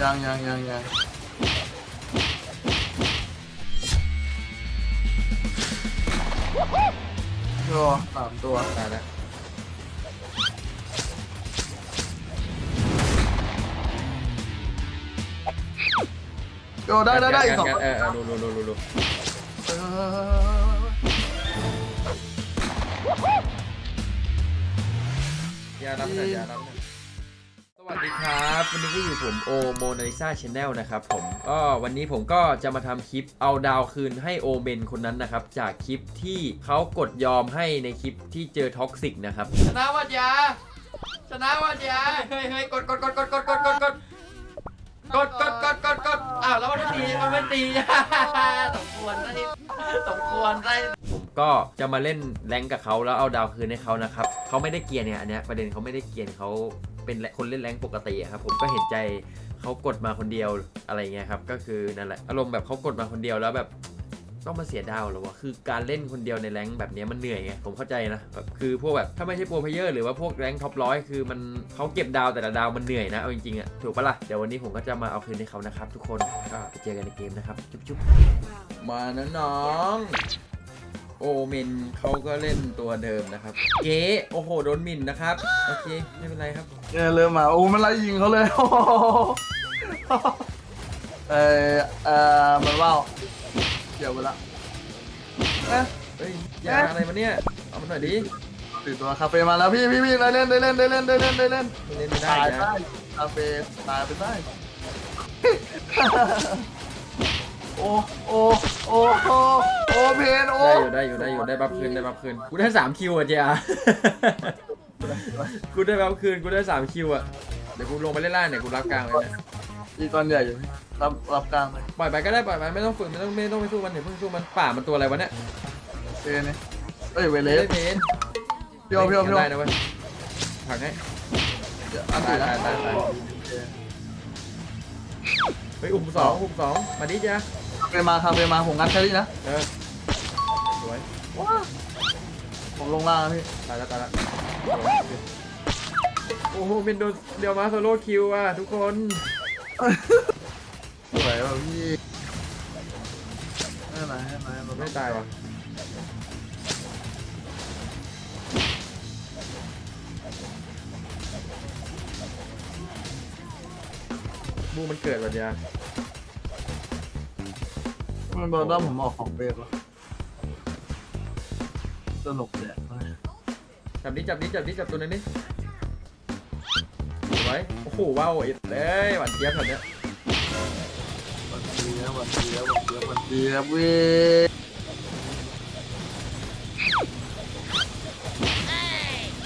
ยังยังยังยังตัวสามตัวตายแล้วโยได้ได้ได้อีกสองเออเออดูดูดูดูดูเอออย่ารับนะอย่ารับนะสวัส ดีครับ วันนี้ก็อยู่ผมโอโมนาลิซาชแนลนะครับผมก็วันนี้ผมก็จะมาทำคลิปเอาดาวคืนให้โอเมนคนนั้นนะครับ จากคลิปที่เขากดยอมให้ในคลิปที่เจอท็อกซิกนะครับ ชนะวัดยา ชนะวัดยา เฮ้ยเฮ้ยกดกดกดกดกดกดกดกดกดกดกดกดกดอ้าวแล้วมันไม่ตีมันไม่ตีสมควรได้สมควรได้ผมก็จะมาเล่นแรงกับเขาแล้วเอาดาวคืนให้เขานะครับเขาไม่ได้เกียร์เนี่ยอันเนี้ยประเด็นเขาไม่ได้เกียร์เขา เป็นคนเล่นแรงปกติครับผมก็เห็นใจเขากดมาคนเดียวอะไรเงี้ยครับก็คือนั่นแหละอารมณ์แบบเขากดมาคนเดียวแล้วแบบต้องมาเสียดาวหรอวะคือการเล่นคนเดียวในแรงแบบนี้มันเหนื่อยไงผมเข้าใจนะแบบคือพวกแบบถ้าไม่ใช่โปรเพเยอร์หรือว่าพวกแรงท็อปร้อยคือมันเขาเก็บดาวแต่ละดาวมันเหนื่อยนะเอาจริงๆอะถูกปะล่ะเดี๋ยววันนี้ผมก็จะมาเอาคืนให้เขานะครับทุกคนก็ไปเจอกันในเกมนะครับจุ๊บจุ๊บมานะน้อง โอเมนเขาก็เล่นตัวเดิมนะครับ เก๋โอ้โหโดนหมิ่นนะครับ โอเค ไม่เป็นไรครับ เนี่ยเริ่มมาโอ้มันไล่ยิงเขาเลยโอ้โหเออเออมันว่าวเกี่ยวไปละเอ๊ะเฮ้ยยาอะไรมาเนี่ย เอามาหน่อยดิติดตัวคาเฟ่มาแล้วพี่พี่พี่ได้เล่นได้เล่นได้เล่นได้เล่นได้เล่นไม่เล่นไม่ได้ตายนะ ได้คาเฟ่ตายไปได้ โอ้โอ้โอ้โอ้โอ้เพนโอ้ได้อยู่ได้อยู่ได้อยู่ได้บัฟคืนได้บัฟคืนกูได้สามคิวอะเจ้ากูได้บัฟคืนกูได้สามคิวอะเดี๋ยวกูลงไปเล่นล่างเนี่ยกูรับกลางเลยนะอีกอนใหญ่อยู่รับรับกลางเลยปล่อยไปก็ได้ปล่อยไปไม่ต้องฝึกไม่ต้องไม่ต้องไปสู้มันเดี๋ยวเพิ่งสู้มันป่ามันตัวอะไรวะเนี่ยเพนเนี่ยเอ้ยเวเลเล่สนเพนพี่โอพี่โอพี่โอได้นะเว้ยผลักให้เดี๋ยวอันตายนะตายตายตาย เฮ้ยอุ้มสองอุ้มสองมาดิจ้าคาเฟ่มาคาเฟ่มาผมงัดแค่นี้นะเออสวยว้าผมลงล่างนะพี่ตายแล้วตายแล้วโอ้โหเป็นโดนเดียวมาโซโล่คิวอะทุกคนสวยว่ะพี่ให้ไหนให้ไหนมันไม่ตายว่ะ บูมันเกิดวันเดียวมันบอกว่าผมออกของเบสวะสนุกเลยอะจับนี้จับนี้จับนี้จับตัวนั้นนี่สวยโอ้โหว้าวเอ็ดเลยหวานเจี๊ยบแบบเนี้ยวันเดียววันเดียววันเดียววันเดียวเว้ย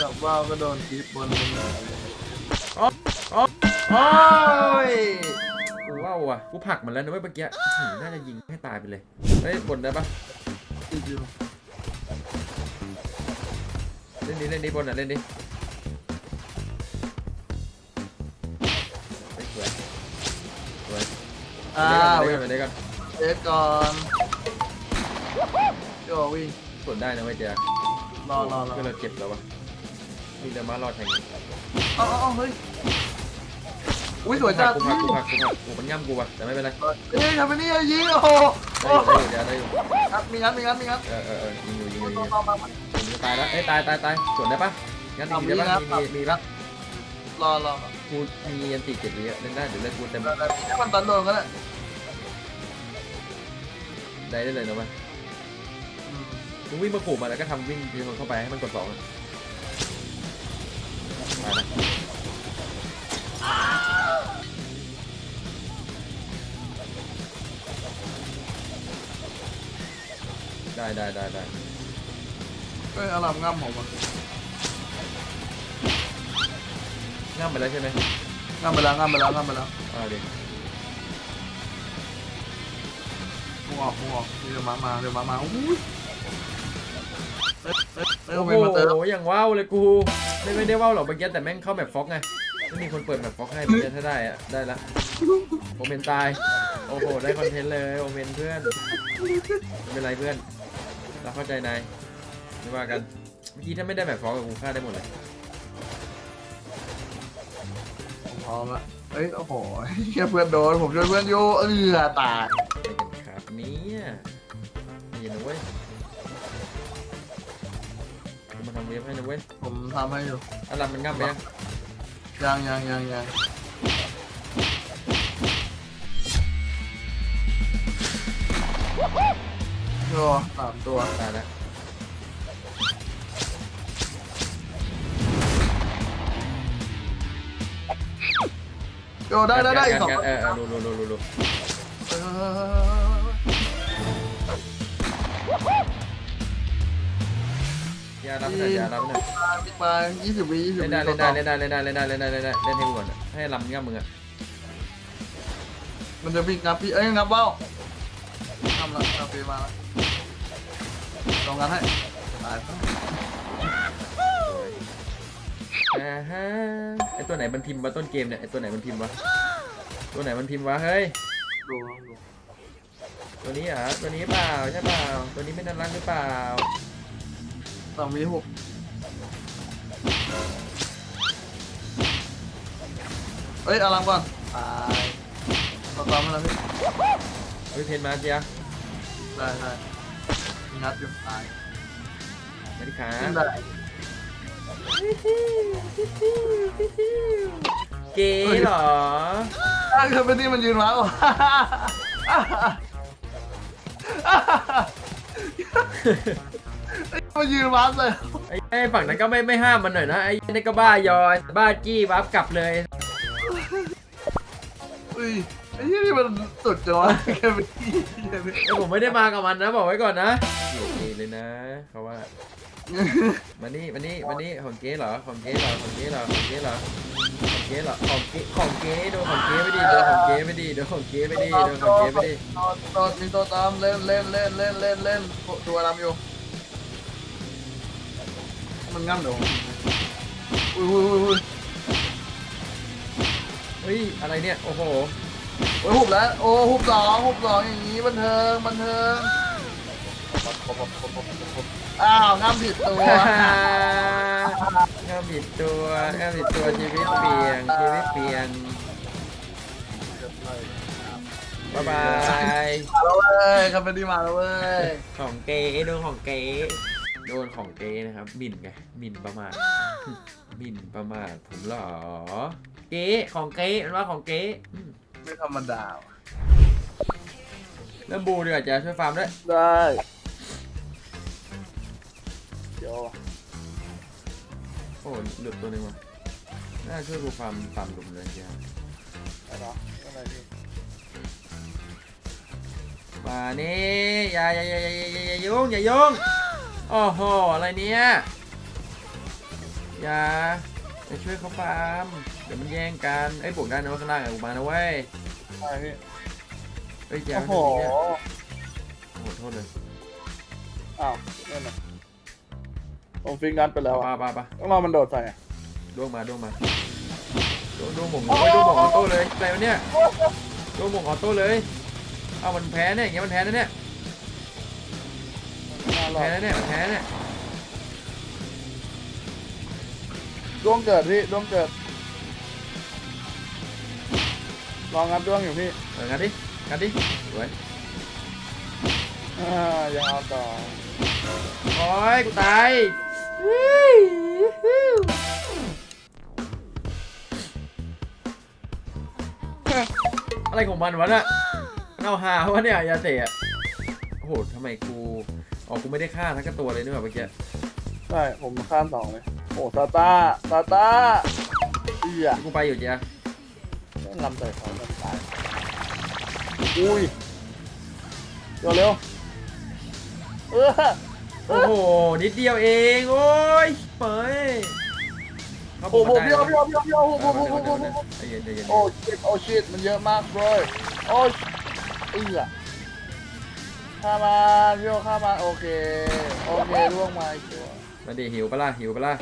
จับว่าวก็โดนทีบบนเลย โอ้ยกูว้าวว่ะกูผลักมันแล้วนะเว้ยเมื่อกี้อื้อหือน่าจะยิงให้ตายไปเลยเฮ้ยบนได้ปะจริงเล่นดิเล่นดิบนอะเล่นดิเฮ้ยสวยสวยๆอ่าเล่เวนก่อนเล่นก่อนเบสก่อนโยวิ่งสวนได้นะเว้ยเจ๊ รอรอรอก็เราเจ็บแล้ววะมีเดมารอดแทงเอาเอาเอาเฮ้ย อุ้ยสวยจัดกูพักกูพักกูพักกูมันย่ำกูว่ะแต่ไม่เป็นไรเอ้ยทำไมนี่ยิงโอ้โหได้อยู่ได้อยู่ได้อยู่งัดมีงัดมีงัดมีงัดเออเออเออยิงอยู่ยิงอยู่ยิงต่อยู่ต่อมาผมจะตายแล้วเอ้ยตายตายตายสวนได้ปะงั้นอีได้ปะมีมีนะมีมีปะรอรอกูมีอันติเจ็ดวิอะเล่นได้เดี๋ยวเล่นกูเต็มรอให้มันตันโดนก็ได้ได้ได้เลยนะวะมึงวิ่งมาขู่มาแล้วก็ทำวิ่งยืนเข้าไปให้มันกดสองอะ ได้ได้ได้ได้เอ้ยอารามง่ำผมอะง่ามไปแล้วใช่ไหมง่ำไปแล้วง่ำไปแล้วง่ำไปแล้วอ่าดิหัวออกหัวออกเดี๋ยวมามาเดี๋ยวมามาอุ้ยเอ้ยเอ้ยเอ้ยโอ้โอโหเมนมาเติมอย่างว้าวเลยกู ไม่ไม่ได้ว้าวหรอกเมื่อกี้แต่แม่งเข้าแบบฟ็อกไงไม่มีคนเปิดแบบฟ็อกให้เมื่อกี้ถ้าได้อะได้ละโอเมนตาย โอ้โห ได้คอนเทนต์เลยโอเมนเพื่อนไม่เป็นไรเพื่อน เราเข้าใจนายไม่ว่ากันเมื่อกี้ถ้าไม่ได้แบบฟ็อกกับกูฆ่าได้หมดเลยผมขอร้อมละเอ้ย โอ้โหเฮียเพื่อนโดน ผมช่วยเพื่อนอยู่เออตายไปกันครับเนี่ยนี่นะเว้ยกูมาทำเวฟให้นะเว้ยผมทำให้อยู่อารันมันงับไปยังยังยังยังยัง โอ้สามตัวตายแล้วโอ้ได้ได้ได้อีกสองกัดกัดเออเออดูดูดูดูดูเออยารับหน่อยยารับหน่อยบิ๊กมายี่สิบวิยี่สิบเล่นวิได้เล่นได้เล่นได้เล่นได้เล่นได้เล่นได้เล่นได้เล่นให้กูก่อนอะให้ลำงับมึงอะมันจะวิ่งงับพี่เอ้ยงับเบ้า ทำละงับปีมาละลองกันให้ตายซะอ่าฮะไอตัวไหนมันพิมพ์วะต้นเกมเนี่ยไอตัวไหนมันพิมพ์วะตัวไหนมันพิมพ์วะเฮ้ยดูลองดูตัวนี้เหรอตัวนี้เปล่าใช่เปล่าตัวนี้ไม่น่ารักหรือเปล่าสองวิหกเอ้ยอารัมก่อนตายต่อตามมาแล้วพี่เฮ้ยเพนมาเจีย ได้ได้งัดอยู่ตายมาดิขาขึ้นได้ เก๋เหรอ ถ้าเกิดเป็นที่มันยืนมาก่อนมันยืนมาเลย ไอ้ไอ้ฝั่งนั้นก็ไม่ไม่ห้ามมันหน่อยนะ ไอ้นี่ก็บ้ายอยบ้าจี้วับกลับเลย อุ้ย ไอ้ยี่นี่มันสุดจังวะแค่เป็นที่ไอ้ผมไม่ได้มากับมันนะบอกไว้ก่อนนะเก๋เลยนะเขาว่ามานี่มานี่มานี่ของเก๋เหรอของเก๋เหรอของเก๋เหรอของเก๋เหรอของเก๋เหรอของเก๋ของเก๋โดนของเก๋ไม่ดีโดนของเก๋ไม่ดีโดนของเก๋ไม่ดีโดนของเก๋ไม่ดีโดนโดนมีตัวตามเล่นเล่นเล่นเล่นเล่นเล่นตัวดำอยู่มันง่ำเดี๋ยวอุ้ยอุ้ยอุ้ยอุ้ยเฮ้ยอะไรเนี่ยโอ้โห โอ้ยหุบแล้ว โอ้หุบสองหุบสองอย่างนี้บันเทิงบันเทิงอ้าวง่ำผิดตัวงามผิดตัวงามผิดตัวชีวิตเปลี่ยนชีวิตเปลี่ยนบ๊ายบายมาแล้วเว้ยคาเฟนี่มาแล้วเว้ยของเก๋โดนของเก๋โดนของเก๋นะครับหมิ่นไงหมิ่นประมาทหมิ่นประมาทผมเหรอ เก๋ของเก๋มันว่าของเก๋อืม ไม่ธรรมดาว่ะเริ่มบูดีกว่าจะช่วยฟาร์มด้วยได้เดี๋ยวโอ้หลุดตัวหนึงว่ะน่าช่วยกูฟาร์มฟาร์มหลุมเลยเจ้าอะไรอะไรพี่มานี่อย่าอย่าอย่าอย่าอย่าอย่ายุ่งอย่ายุ่งโอ้โหอะไรเนี่ยอย่าจะช่วยเขาฟาร์มเดี๋ยวมันแย่งกันไอ้ยปลูกได้นะว่าข้างล่างอะปลูกมานะเว้ยอะไรพี่เฮ้ยแจ๋โอ้วโหเนี่ยโอ้โหโทษเลยอ้าวนั่นน่ะผมฟิงกันไปแล้วปาอะปาปาต้องรอมันโดดใส่อะดวงมาดวงมาดวงดวงหม่งโอ้ยดวงหม่งออโต้เลยอะไรวะเนี่ยดวงหม่งออโต้เลยเอามันแพ้เนี่ยอย่างเงี้ยมันแพ้นะเนี่ยน่ารอแพ้ดนะเนี่ยมันแพ้เนี่ยดวงเกิดพี่ดวงเกิด ลองงับดวงอยู่พี่เอองัดดิงัดดิสวยอ่ายังเอาต่อโอ้ยกูตายอะไรของมันวะน่ะมันเอาหาวะเนี่ยยาเตะโอ้โหทำไมกูอ๋อกูไม่ได้ฆ่าทั้งกระตัวเลยนี่หว่าเมื่อกี้ใช่ผมข้ามสองเลยโอ้ซาตาซาตาเอียกูไปอยู่เจ้า ลำใส่เขาลำตายอุ้ยเร็วเร็วเออโอ้โห นิดเดียวเอง โอ้ยเปิดเขาบโอ้อกโหมาเบี้ยวได้เบี้ยวเบี้ยวเบี้ยวโอ้โหเดี๋โอ้ยวโหเดี๋ยวโอ้โหเดี๋ยวใจเย็นใจเย็นโอ้ชิตโอ้ชิตมันเยอะมากเลยโอ้ยเอียข้ามาเบี้ยวข้ามาโอเคโอเคร่วงมาอีกตัวมาดิหิวปะล่ะหิวปะล่ะ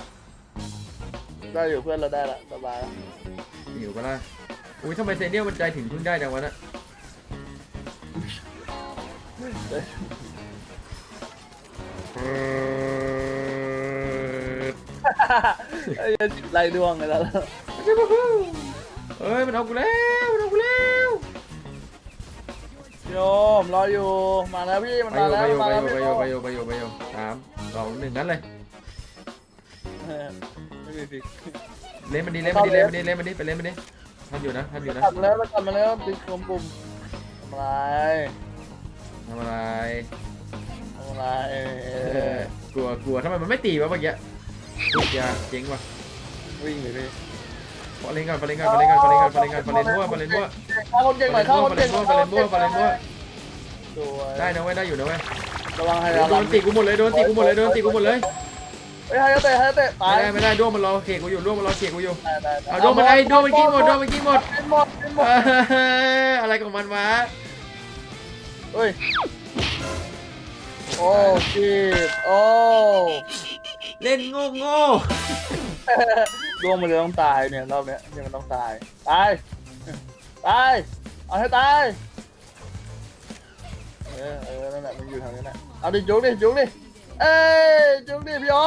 ได้อยู่เพื่อนเราได้ละสบายละหิวปะล่ะ อุ้ยทำไมเซเนียลมันใจถึงพึ่งได้จังวะน่ะไอ้เหี้ยไรดวงกันแล้วเฮ้ยมันเอากูแล้วมันเอากูแล้วโยมรออยู่มาแล้วพี่มันไปมาแล้วโยมันมาแล้วไปพี่โยไปโยไปโยไปโยไปโยสามสองหนึ่งงั้นเลยเออไม่มีสิ เล่นมันดีเล่นมันดีเล่นมันดีเล่นมันดีไปเล่นมันดี ทำอยู่นะทำอยู่นะกลับแล้วมันกลับมาแล้วติดกลมปุ่มทำอะไรทำอะไรทำอะไรกลัวกลัวทำไมมันไม่ตีวะเมื่อกี้ตียาเจ๊งวะวิ่งเลยดิฟาเลนก่อนฟาเลนก่อนฟาเลนก่อนฟาเลนก่อนฟาเลนก่อนฟาเลนมั่วฟาเลนมั่วข้าคนเก่งหน่อยข้าคนเก่งหน่อยฟาเลนมั่วฟาเลนมั่วได้นะเว้ยได้อยู่นะเว้ยระวังให้โดนตีกูหมดเลยโดนตีกูหมดเลยโดนตีกูหมดเลย เฮ้ยฮายาเตะฮายเตะตาไม่ได้ไม่ได้ด้วงมันรอเขกกูอยู่ด้วงมันรอเขกกูอยู่ ตายตายตยเอาโดนมันไอ้โดนมันกินหมดโดนมันกินหมด กินหมดกินหมดอะไรของมันวะเฮ้ยโอ้ชีบโอ้เล่นโง่โง่ดวงมันเลยต้องตายเนี่ยรอบเนี้ยเนี่ยมันต้องตายตายตายเอาให้ตายเออเออนั่นแหละมันอยู่ทางนี้แหละเอาดิจุกดิจุกดิ เอ้ยจุ๊บดิพี่อ๋อ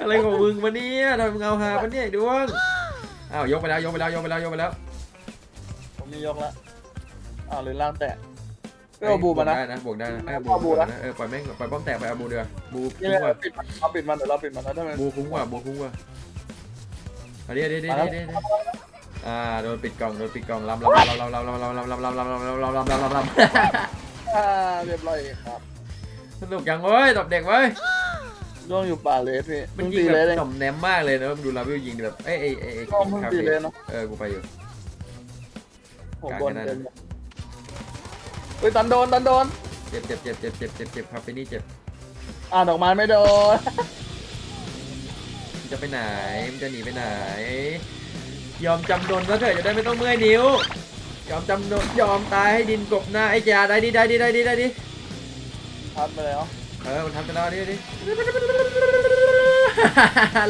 อะไรของมึงวันนี้ยทำไมมึงเอาหาวันนี้ดวงอ้าวยกไปแล้วยกไปแล้วยกไปแล้วยกไปแล้วผมมียกแล้วอ้าวหรือล่างแตะไม่เอาบูมานะได้นะบวกได้นะไม่เอาบูนะ นะเออปล่อยแม่งปล่อยป้อมแตกไปเอาบูเดือบูคุ้มกว่าเราปิดมันเราปิดมันเดี๋ยวเราปิดมันนะถ้ามบูคุ้มกว่าบูคุ้มกว่าอันนี้อันนี้อัเดี๋ยวนนี้ยวอ่าโดนปิดกล่องโดนปิดกล่องลำลำลำลำลำลำลำลำลำลำลำลำลำลำลำลำลำ เรียบร้อยครับ สนุกยังเว้ยตบเด็กเว้ย ร่วงอยู่ป่าเลสพี่มันยิงแบบงหน่อมแนมมากเลยนะมันดูลาวิวยิงแบบเอ้ยเอ้ยเอ้ยเอ้ยร่องเพิ่งตีเลสเนาะเออกูไปอยู่ ผมบนเต็มเลยเฮ้ยตันโดนตันโดน เจ็บเจ็บเจ็บเจ็บเจ็บเจ็บเจ็บครับไปนี่เจ็บอ่านออกมาไม่โดน มันจะไปไหนมันจะหนีไปไหน ยอมจำนนซะเถอะจะได้ไม่ต้องเมื่อยนิ้ว ยอมจำนนยอมตายให้ดินกบหน้าไอ้จ่าได้ดิได้ดิได้ดิได้ดิทำนไปแล้วเออมันทำไปแล้วดิดิ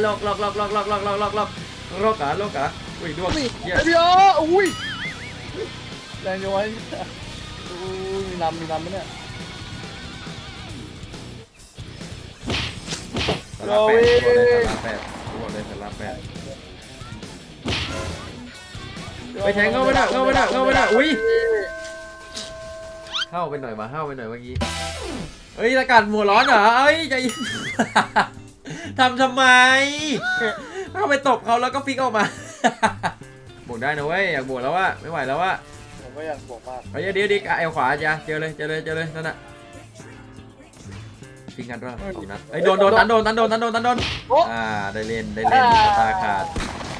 หลอกหลอกหลอกหลอกหลอกหลอกหลอกหลอกลอกลอกกะหลอกกะอุ้ยดวงเฮียเดียวอุ้ยแรงย้อยมีน้ำมีน้ำไหมเนี่ยสลับแปดตัวเลยสลับแปดตัวเลยสลับแปด ไปแทงเข้าไปดักเข้าไปดักเข้าไปดักอุ้ยเข้าไปหน่อยมาเข้าไปหน่อยเมื่อกี้เฮ้ยอากาศหมัวร้อนเหรอเอ้ยใจเทำทำไมเข้าไปตบเขาแล้วก็ฟิกออกมา บวกได้นะเว้ยอยากบวกแล้ววะไม่ไหวแล้ววะผมก็อยากบวกมากเฮ้ยเดี๋ยวดี๋อะขวาจ้ะเจอเลยเจอเลยเจอเลยนั่นน่ะฟิกกันด้วยสองนัดอ้โดนโดนตันโดนตันโดนตันโดนตันโดนอ่าได้เล่นได้เล่นตาขาด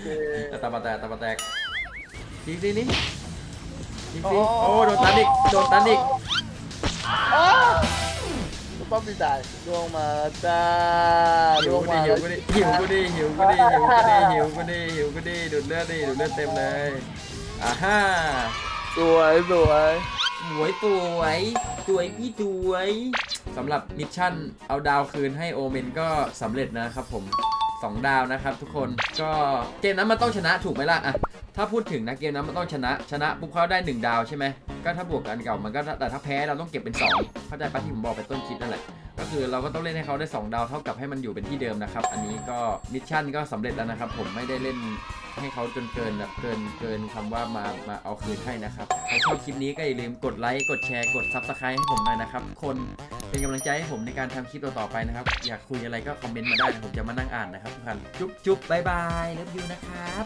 เคแต่ตาบาแตกตาบาแตกยิงสินี่ยิงสิโอ้โดนตันอีกโดนตันอีกป้อมดีใจดวงมาจ้าหิวกูดีหิวกูดีหิวกูดีหิวกูดีหิวกูดีหิวกูดีหิวกูดีดูดเลือดดิดูดเลือดเต็มเลยอ่าฮ่าสวยสวยสวยสวยสวยพี่สวยสำหรับมิชชั่นเอาดาวคืนให้โอเมนก็สำเร็จนะครับผม 2 ดาวนะครับทุกคนก็เกมนั้นมันต้องชนะถูกไหมล่ะอะถ้าพูดถึงนะเกมนั้นมันต้องชนะ ชนะปุ๊บเขาได้ 1 ดาวใช่ไหมก็ถ้าบวกกันเก่ามันก็แต่ถ้าแพ้เราต้องเก็บเป็น2เข้าใจปะที่ผมบอกไปต้นคิดนั่นแหละก็คือเราก็ต้องเล่นให้เขาได้ 2 ดาวเท่ากับให้มันอยู่เป็นที่เดิมนะครับ อันนี้ก็มิชชั่นก็สำเร็จแล้วนะครับผมไม่ได้เล่น ให้เขาจนเกินแบบเกินเกินคำว่ามามาเอาคืนให้นะครับใครชอบคลิปนี้ก็อย่าลืมกดไลค์กดแชร์กดซับสไครต์ให้ผมหน่อยนะครับคนเป็นกำลังใจให้ผมในการทำคลิปต่อๆไปนะครับ อยากคุยอะไรก็คอมเมนต์มาได้ผมจะมานั่งอ่านนะครับทุกท่านจุ๊บจุ๊บบายบายเลิฟยูนะครับ